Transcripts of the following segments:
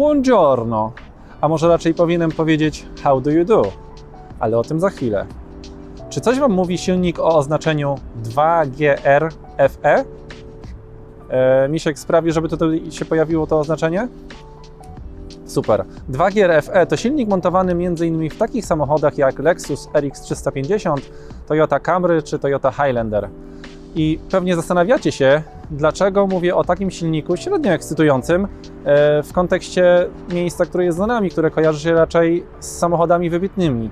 buongiorno, a może raczej powinienem powiedzieć how do you do, ale o tym za chwilę. Czy coś Wam mówi silnik o oznaczeniu 2GRFE? E, Misiek sprawi, żeby tutaj się pojawiło to oznaczenie? Super. 2GRFE to silnik montowany m.in. w takich samochodach jak Lexus RX 350, Toyota Camry czy Toyota Highlander. I pewnie zastanawiacie się, dlaczego mówię o takim silniku średnio ekscytującym e, w kontekście miejsca, które jest za nami, które kojarzy się raczej z samochodami wybitnymi.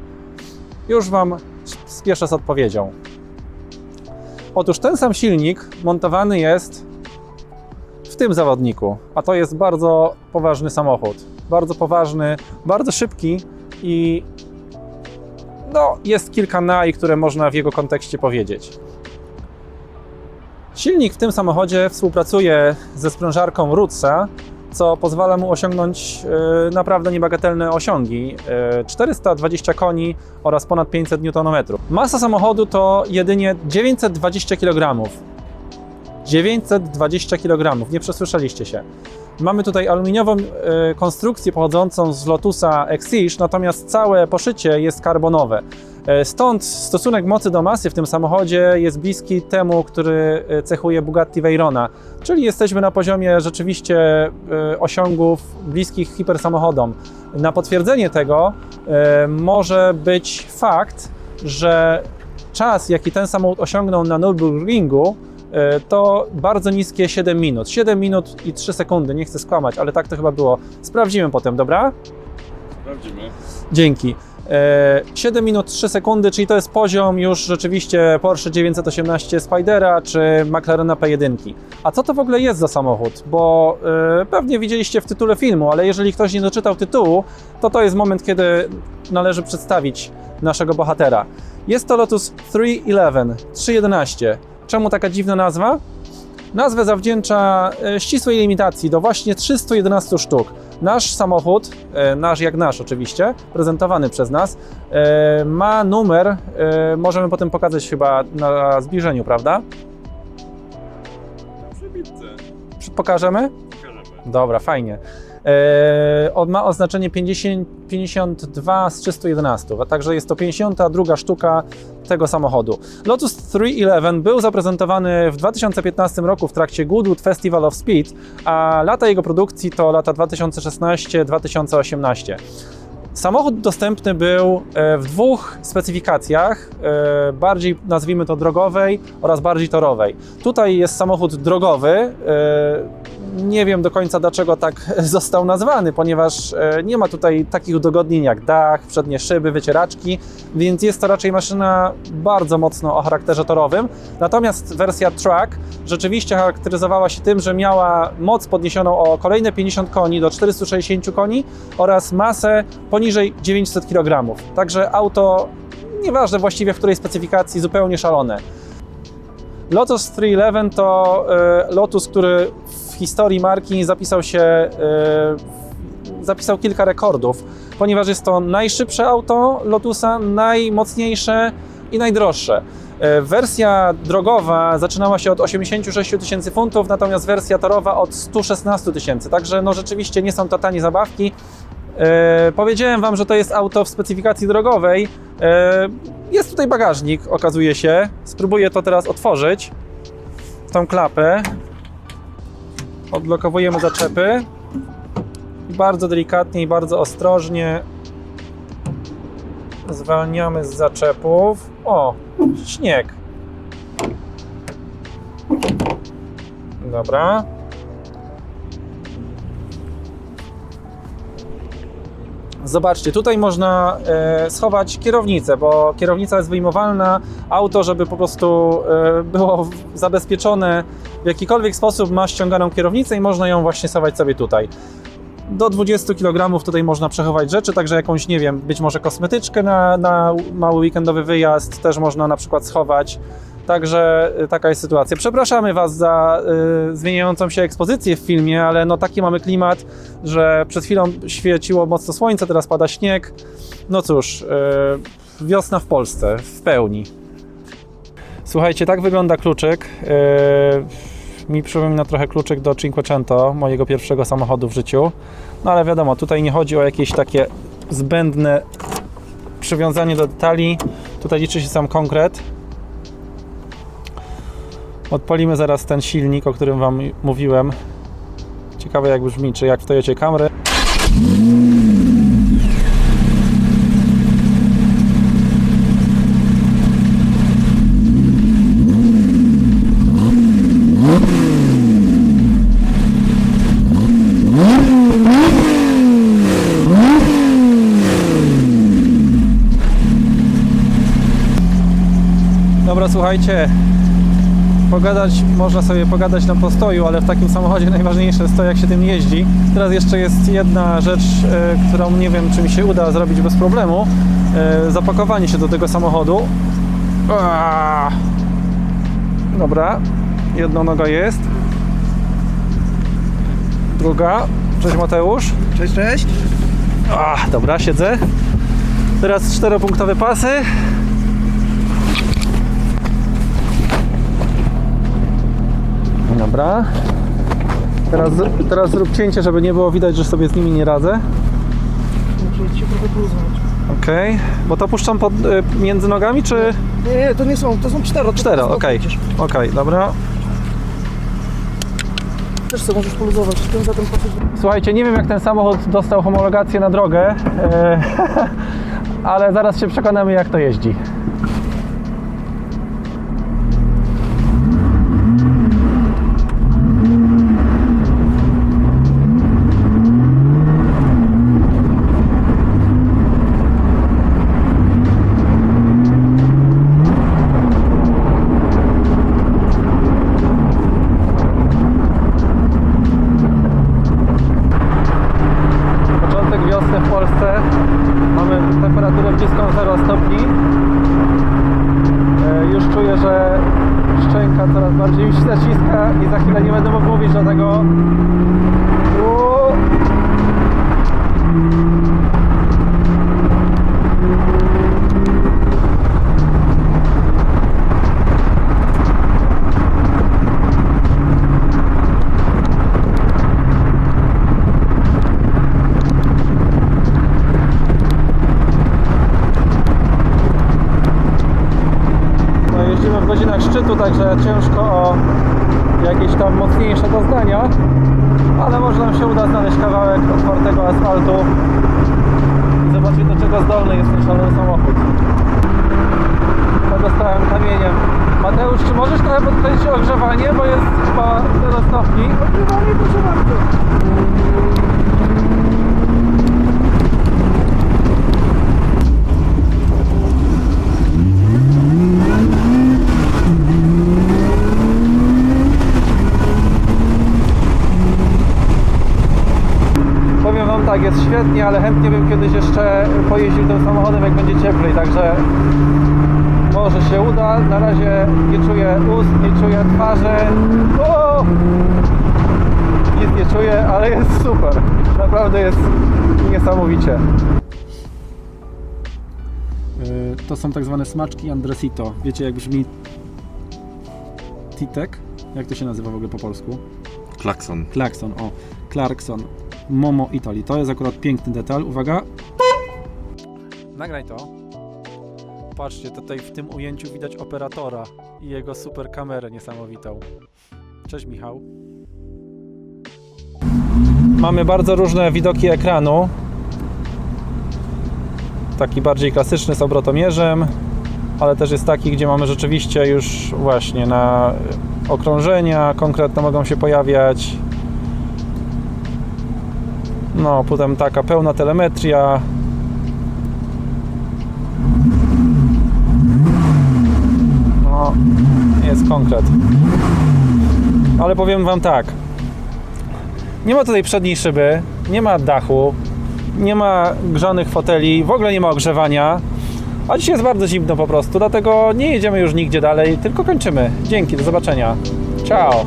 Już Wam spieszę z odpowiedzią. Otóż ten sam silnik montowany jest w tym zawodniku, a to jest bardzo poważny samochód. Bardzo poważny, bardzo szybki i no, jest kilka naj, które można w jego kontekście powiedzieć. Silnik w tym samochodzie współpracuje ze sprężarką Rutsa, co pozwala mu osiągnąć e, naprawdę niebagatelne osiągi. E, 420 koni oraz ponad 500 Nm. Masa samochodu to jedynie 920 kg. 920 kg, nie przesłyszeliście się. Mamy tutaj aluminiową e, konstrukcję pochodzącą z Lotusa Exige, natomiast całe poszycie jest karbonowe. E, Stąd stosunek mocy do masy w tym samochodzie jest bliski temu, który e, cechuje Bugatti Veyrona, czyli jesteśmy na poziomie rzeczywiście osiągów bliskich hipersamochodom. Na potwierdzenie tego może być fakt, że czas, jaki ten samochód osiągnął na Nürburgringu, to bardzo niskie 7 minut. 7 minut i 3 sekundy, nie chcę skłamać, ale tak to chyba było. Sprawdzimy potem, dobra? Sprawdzimy. Dzięki. E, 7 minut 3 sekundy, czyli to jest poziom już rzeczywiście Porsche 918 Spidera czy McLarena P1. A co to w ogóle jest za samochód? Bo e, pewnie widzieliście w tytule filmu, ale jeżeli ktoś nie doczytał tytułu, to to jest moment, kiedy należy przedstawić naszego bohatera. Jest to Lotus 311, 311. Czemu taka dziwna nazwa? Nazwę zawdzięcza e, ścisłej limitacji do właśnie 311 sztuk. Nasz samochód, e, nasz jak nasz oczywiście, prezentowany przez nas, e, ma numer, możemy potem pokazać chyba na zbliżeniu, prawda? Pokażemy? Pokażemy. Dobra, fajnie. On ma oznaczenie 50, 52 z 311, a także jest to 52 sztuka tego samochodu. Lotus 311 był zaprezentowany w 2015 roku w trakcie Goodwood Festival of Speed, a lata jego produkcji to lata 2016-2018. Samochód dostępny był e, w dwóch specyfikacjach, e, bardziej nazwijmy to drogowej oraz bardziej torowej. Tutaj jest samochód drogowy. Nie wiem do końca dlaczego tak został nazwany, ponieważ e, nie ma tutaj takich udogodnień jak dach, przednie szyby, wycieraczki, więc jest to raczej maszyna bardzo mocno o charakterze torowym. Natomiast wersja Track rzeczywiście charakteryzowała się tym, że miała moc podniesioną o kolejne 50 koni do 460 koni oraz masę poniżej 900 kg. Także auto, nieważne właściwie w której specyfikacji, zupełnie szalone. Lotus 311 to e, Lotus, który historii marki zapisał się, e, zapisał kilka rekordów, ponieważ jest to najszybsze auto Lotusa, najmocniejsze i najdroższe. E, Wersja drogowa zaczynała się od 86 tysięcy funtów, natomiast wersja torowa od 116 tysięcy. Także no rzeczywiście nie są to tanie zabawki. E, powiedziałem Wam, że to jest auto w specyfikacji drogowej. E, jest tutaj bagażnik, okazuje się. Spróbuję to teraz otworzyć. Tą klapę. Odblokowujemy zaczepy. I bardzo delikatnie i bardzo ostrożnie zwalniamy z zaczepów. O, śnieg. Dobra. Zobaczcie, tutaj można e, schować kierownicę, bo kierownica jest wyjmowalna. Auto, żeby po prostu e, było zabezpieczone w jakikolwiek sposób, ma ściąganą kierownicę i można ją właśnie schować sobie tutaj. Do 20 kg tutaj można przechować rzeczy, także jakąś, nie wiem, być może kosmetyczkę na, na mały weekendowy wyjazd też można na przykład schować. Także y, taka jest sytuacja. Przepraszamy Was za y, zmieniającą się ekspozycję w filmie, ale no taki mamy klimat, że przed chwilą świeciło mocno słońce, teraz pada śnieg. No cóż, y, wiosna w Polsce w pełni. Słuchajcie, tak wygląda kluczyk. Y, Mi przypomina trochę kluczyk do Cinquecento, mojego pierwszego samochodu w życiu. No ale wiadomo, tutaj nie chodzi o jakieś takie zbędne przywiązanie do detali. Tutaj liczy się sam konkret. Odpalimy zaraz ten silnik, o którym Wam mówiłem. Ciekawe jak brzmi, czy jak w Toyocie Camry. Dobra, słuchajcie, pogadać, można sobie pogadać na postoju, ale w takim samochodzie najważniejsze jest to, jak się tym jeździ. Teraz jeszcze jest jedna rzecz, e, którą nie wiem, czy mi się uda zrobić bez problemu. E, zapakowanie się do tego samochodu. Aaaa. Dobra, jedna noga jest. Druga. Cześć Mateusz. Cześć, cześć. Ach, dobra, siedzę. Teraz czteropunktowe pasy. Dobra. Teraz, teraz zrób cięcie, żeby nie było widać, że sobie z nimi nie radzę. Okej. Bo to puszczam pod, y, między nogami, czy... Nie, nie, to nie są, to są cztero. to Cztero, okej. Okej, dobra. Też sobie możesz poluzować. Tym za pasek. Słuchajcie, nie wiem jak ten samochód dostał homologację na drogę, e, ale zaraz się przekonamy jak to jeździ. Początek wiosny w Polsce. Mamy temperaturę bliską 0 stopni. E, Już czuję, że szczęka coraz bardziej mi się zaciska i za chwilę nie będę mógł mówić, dlatego... Uuu. No, szczytu, także ciężko o jakieś tam mocniejsze doznania, ale może nam się uda znaleźć kawałek otwartego asfaltu i zobaczyć do czego zdolny jest ten szalony samochód. To dostałem kamieniem. Mateusz, czy możesz trochę podkreślić ogrzewanie, bo jest chyba 0 stopni? Odgrywanie, proszę bardzo. Powiem Wam tak, jest świetnie, ale chętnie bym kiedyś jeszcze pojeździł tym samochodem, jak będzie cieplej, także może się uda. Na razie nie czuję ust, nie czuję twarzy. O! Nic nie czuję, ale jest super. Naprawdę jest niesamowicie. To są tak zwane smaczki Andresito. Wiecie jak brzmi Titek? Jak to się nazywa w ogóle po polsku? Klakson. Clarkson, o, Clarkson, Momo Italy. To jest akurat piękny detal. Uwaga. Nagraj to. Patrzcie, tutaj w tym ujęciu widać operatora i jego super kamerę niesamowitą. Cześć Michał. Mamy bardzo różne widoki ekranu. Taki bardziej klasyczny z obrotomierzem, ale też jest taki, gdzie mamy rzeczywiście już właśnie na okrążenia konkretne mogą się pojawiać. No, potem taka pełna telemetria. No, jest konkret. Ale powiem Wam tak. Nie ma tutaj przedniej szyby, nie ma dachu, nie ma grzanych foteli, w ogóle nie ma ogrzewania. A dzisiaj jest bardzo zimno po prostu, dlatego nie jedziemy już nigdzie dalej, tylko kończymy. Dzięki, do zobaczenia. Ciao.